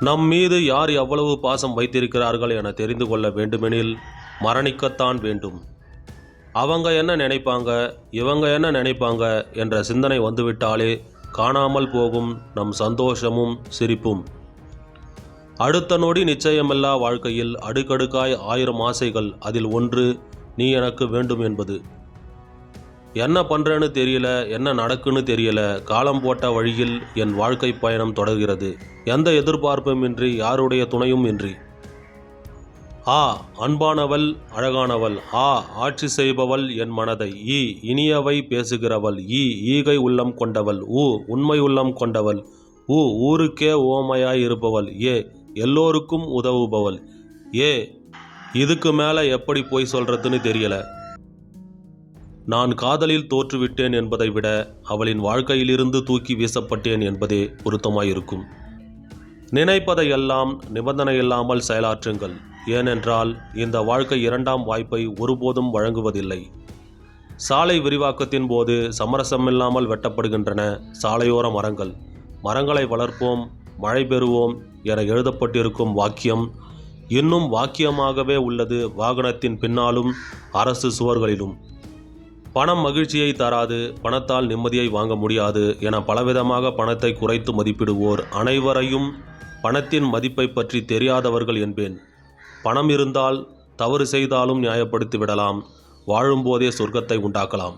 நம் மீது யார் எவ்வளவு பாசம் வைத்திருக்கிறார்கள் என தெரிந்து கொள்ள வேண்டுமெனில் மரணிக்கத்தான் வேண்டும். அவங்க என்ன நினைப்பாங்க இவங்க என்ன நினைப்பாங்க என்ற சிந்தனை வந்துவிட்டாலே காணாமல் போகும் நம் சந்தோஷமும் சிரிப்பும். அடுத்த நொடி நிச்சயமில்லா வாழ்க்கையில் அடுக்கடுக்காய் ஆயிரம் ஆசைகள் அதில் ஒன்று நீ எனக்கு வேண்டும் என்பது. என்ன பண்ணுறேன்னு தெரியல என்ன நடக்குன்னு தெரியல காலம் போட்ட வழியில் என் வாழ்க்கை பயணம் தொடர்கிறது. எந்த எதிர்பார்ப்பும் இன்றி யாருடைய துணையும் இன்றி. ஆ அன்பானவள் அழகானவள். ஆ ஆட்சி செய்பவள் என் மனதை. ஈ இனியவை பேசுகிறவள். ஈ ஈகை உள்ளம் கொண்டவள். ஊ உண்மை உள்ளம் கொண்டவள். ஊ ஊருக்கே ஓமையாய் இருப்பவள். ஏ எல்லோருக்கும் உதவுபவள். ஏ இதுக்கு மேலே எப்படி போய் சொல்கிறதுன்னு தெரியலை. நான் காதலில் தோற்றுவிட்டேன் என்பதை விட அவளின் வாழ்க்கையிலிருந்து தூக்கி வீசப்பட்டேன் என்பதே பொருத்தமாயிருக்கும். நினைப்பதையெல்லாம் நிபந்தனை இல்லாமல் செயலாற்றுங்கள். ஏனென்றால் இந்த வாழ்க்கை இரண்டாம் வாய்ப்பை ஒருபோதும் வழங்குவதில்லை. சாலை விரிவாக்கத்தின் போது சமரசமில்லாமல் வெட்டப்படுகின்றன. சாலையோர மரங்கள். மரங்களை வளர்ப்போம் மழை பெறுவோம் என எழுதப்பட்டிருக்கும் வாக்கியம் இன்னும் வாக்கியமாகவே உள்ளது வாகனத்தின் பின்னாலும் அரசு சுவர்களிலும். பணம் மகிழ்ச்சியை தராது பணத்தால் நிம்மதியை வாங்க முடியாது என பலவிதமாக பணத்தை குறைத்து மதிப்பிடுவோர் அனைவரையும் பணத்தின் மதிப்பை பற்றி தெரியாதவர்கள் என்பேன். பணம் இருந்தால் தவறு செய்தாலும் நியாயப்படுத்தி விடலாம் வாழும்போதே சொர்க்கத்தை உண்டாக்கலாம்.